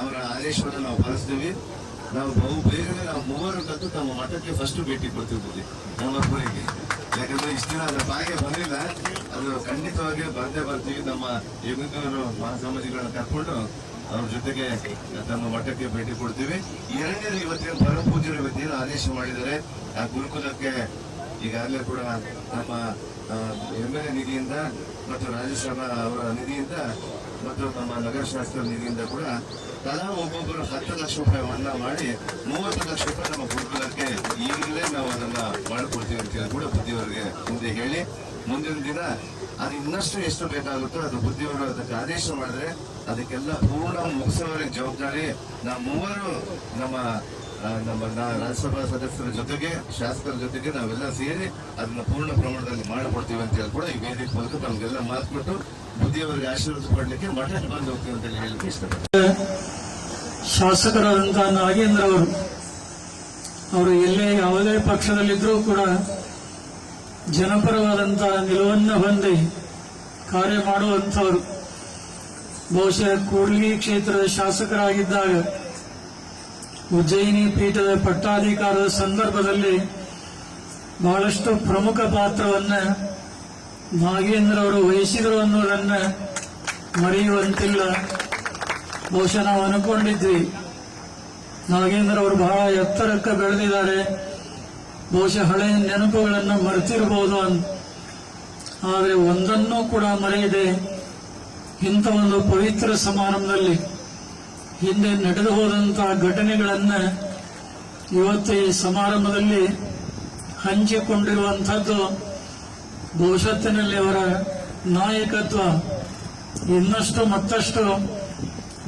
ಅವರ ಆದೇಶವನ್ನು ನಾವು ಪಾಲಿಸ್ತೀವಿ ನಾವು ಬಹು ಬೇಗನೆ ನಾವು ಮೂವರು ಕದ್ದು ನಮ್ಮ ಮಠಕ್ಕೆ ಫಸ್ಟ್ ಭೇಟಿ ಕೊಡ್ತೀವಿ ಬುದ್ಧಿ ನಮ್ಮ ಊರಿಗೆ ಯಾಕಂದ್ರೆ ಇಷ್ಟು ದಿನ ಅದರ ಬಾಯಿಗೆ ಬಂದಿಲ್ಲ. ಅದು ಖಂಡಿತವಾಗಿ ಬರದೇ ಬರ್ತೀವಿ. ನಮ್ಮ ಯುವಕರು ಮಹಾಸಮಾಜಿಗಳನ್ನ ಕರ್ಕೊಂಡು ಅವ್ರ ಜೊತೆಗೆ ತಮ್ಮ ಮಠಕ್ಕೆ ಭೇಟಿ ಕೊಡ್ತೀವಿ. ಎರಡನೇದು ಇವತ್ತಿನ ಪೂಜೆ ಇವತ್ತೇನು ಆದೇಶ ಮಾಡಿದರೆ ಆ ಗುರುಕುಲಕ್ಕೆ ಈಗಾಗಲೇ ಕೂಡ ನಮ್ಮ ಎಂ ಎಲ್ ಎ ನಿಧಿಯಿಂದ ಮತ್ತು ರಾಜ್ಯಸಭಾ ಅವರ ನಿಧಿಯಿಂದ ಮತ್ತು ನಮ್ಮ ನಗರಶಾಸ್ತ್ರ ನಿಧಿಯಿಂದ ಕೂಡ ತಲಾ ಒಬ್ಬೊಬ್ಬರು ಹತ್ತು ಲಕ್ಷ ರೂಪಾಯಿ ಮನ್ನಾ ಮಾಡಿ ಮೂವತ್ತು ಲಕ್ಷ ರೂಪಾಯಿ ನಮ್ಮ ಗುರುಕುಲಕ್ಕೆ ಈಗಲೇ ನಾವು ಅದನ್ನು ಮಾಡಿಕೊಡ್ತೀವಿ ಅಂತ ಹೇಳಿ ಕೂಡ ಬುದ್ಧಿಯವರಿಗೆ ಮುಂದೆ ಹೇಳಿ, ಮುಂದಿನ ದಿನ ಅದು ಇನ್ನಷ್ಟು ಎಷ್ಟು ಬೇಕಾಗುತ್ತೋ ಅದು ಬುದ್ಧಿಯವರು ಅದಕ್ಕೆ ಆದೇಶ ಮಾಡಿದ್ರೆ ಅದಕ್ಕೆಲ್ಲ ಪೂರ್ಣ ಮುಗಿಸೋವರೆಗೆ ಜವಾಬ್ದಾರಿ ನಾವು ಮೂವರು ನಮ್ಮ ನಮ್ಮ ರಾಜ್ಯಸಭಾ ಸದಸ್ಯರ ಜೊತೆಗೆ, ಶಾಸಕರ ಜೊತೆಗೆ ನಾವೆಲ್ಲ ಸೇರಿ ಅದನ್ನ ಪೂರ್ಣ ಪ್ರಮಾಣದಲ್ಲಿ ಮಾಡಿಕೊಡ್ತೀವಿ ಅಂತ ಹೇಳಿ ಕೂಡ ಈ ವೇದಿಕೆ ಮೂಲಕ ನಮಗೆಲ್ಲ ಮಾತು ಕೊಟ್ಟು ಬುದ್ಧಿಯವರಿಗೆ ಆಶೀರ್ವಾದ ಪಡ್ಲಿಕ್ಕೆ ಮಠಕ್ಕೆ ಬಂದು ಹೋಗ್ತೀವಿ ಅಂತ ಹೇಳಿ ಇಷ್ಟಪಡ್ತೀನಿ. ಶಾಸಕರಾದಂತಹ ನಾಗೇಂದ್ರ ಅವರು ಅವರು ಎಲ್ಲೇ ಯಾವುದೇ ಪಕ್ಷದಲ್ಲಿದ್ದರೂ ಕೂಡ ಜನಪರವಾದಂತಹ ನಿಲುವನ್ನ ಹೊಂದಿ ಕಾರ್ಯ ಮಾಡುವಂಥವರು. ಬಹುಶಃ ಕೂಡ್ಲಿ ಕ್ಷೇತ್ರದ ಶಾಸಕರಾಗಿದ್ದಾಗ ಉಜ್ಜಯಿನಿ ಪೀಠದ ಪಟ್ಟಾಧಿಕಾರದ ಸಂದರ್ಭದಲ್ಲಿ ಬಹಳಷ್ಟು ಪ್ರಮುಖ ಪಾತ್ರವನ್ನ ನಾಗೇಂದ್ರ ಅವರು ವಹಿಸಿದರು ಅನ್ನೋದನ್ನ ಮರೆಯುವಂತಿಲ್ಲ. ಬಹುಶಃ ನಾವು ಅನ್ಕೊಂಡಿದ್ವಿ. ನಾಗೇಂದ್ರ ಅವರು ಬಹಳ ಎತ್ತರಕ್ಕೆ ಬೆಳೆದಿದ್ದಾರೆ. ಬಹುಶಃ ಹಳೆಯ ನೆನಪುಗಳನ್ನು ಮರೆತಿರಬಹುದು ಅಂತ ಆದರೆ ಒಂದನ್ನೂ ಕೂಡ ಮರೆಯದೆ ಇಂಥ ಒಂದು ಪವಿತ್ರ ಸಮಾರಂಭದಲ್ಲಿ ಹಿಂದೆ ನಡೆದು ಹೋದಂತಹ ಘಟನೆಗಳನ್ನ ಇವತ್ತು ಈ ಸಮಾರಂಭದಲ್ಲಿ ಹಂಚಿಕೊಂಡಿರುವಂಥದ್ದು ಭವಿಷ್ಯತ್ತಿನಲ್ಲಿ ಅವರ ನಾಯಕತ್ವ. ಇನ್ನಷ್ಟು ಮತ್ತಷ್ಟು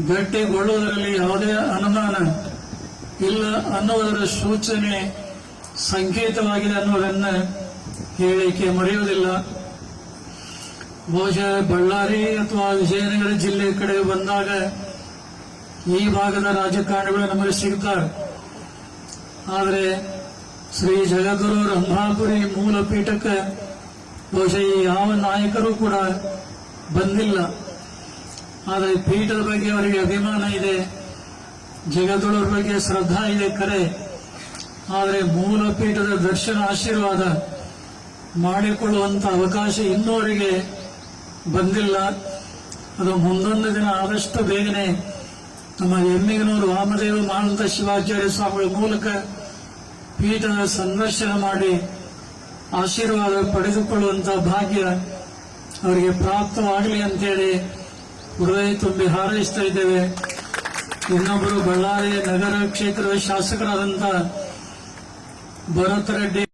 ಗಟ್ಟಿಗೊಳ್ಳುವುದರಲ್ಲಿ ಯಾವುದೇ ಅನುಮಾನ ಇಲ್ಲ ಅನ್ನುವುದರ ಸೂಚನೆ ಸಂಕೇತವಾಗಿದೆ ಅನ್ನೋದನ್ನ ಹೇಳಿಕೆ ಮರೆಯುವುದಿಲ್ಲ. ಬಹುಶಃ ಬಳ್ಳಾರಿ ಅಥವಾ ವಿಜಯನಗರ ಜಿಲ್ಲೆ ಕಡೆ ಬಂದಾಗ ಈ ಭಾಗದ ರಾಜಕಾರಣಿಗಳು ನಮಗೆ ಸಿಗ್ತಾರೆ. ಆದರೆ ಶ್ರೀ ಜಗದ್ಗುರು ರಂಭಾಪುರಿ ಮೂಲ ಪೀಠಕ್ಕೆ ಬಹುಶಃ ಯಾವ ನಾಯಕರು ಕೂಡ ಬಂದಿಲ್ಲ. ಆದರೆ ಪೀಠದ ಬಗ್ಗೆ ಅವರಿಗೆ ಅಭಿಮಾನ ಇದೆ, ಜಗದ್ಗುರುರ ಬಗ್ಗೆ ಶ್ರದ್ಧಾ ಇದೆ ಕರೆ. ಆದರೆ ಮೂಲ ಪೀಠದ ದರ್ಶನ ಆಶೀರ್ವಾದ ಮಾಡಿಕೊಳ್ಳುವಂತ ಅವಕಾಶ ಇನ್ನೂವರೆಗೆ ಬಂದಿಲ್ಲ. ಅದು ಮುಂದೊಂದು ದಿನ ಆದಷ್ಟು ಬೇಗನೆ ನಮ್ಮ ಎಮ್ಮಿಗನೂರು ವಾಮದೇವ ಮಾನಂದ ಶಿವಾಚಾರ್ಯ ಸ್ವಾಮಿಗಳ ಮೂಲಕ ಪೀಠದ ಸಂದರ್ಶನ ಮಾಡಿ ಆಶೀರ್ವಾದ ಪಡೆದುಕೊಳ್ಳುವಂಥ ಭಾಗ್ಯ ಅವರಿಗೆ ಪ್ರಾಪ್ತವಾಗಲಿ ಅಂತೇಳಿ ಹೃದಯ ತುಂಬಿ ಹಾರೈಸ್ತಾ ಇದ್ದೇವೆ. ಇನ್ನೊಬ್ಬರು ಬಳ್ಳಾರಿ ನಗರ ಕ್ಷೇತ್ರದ ಶಾಸಕರಾದಂಥ ಭರತ್ ರೆಡ್ಡಿ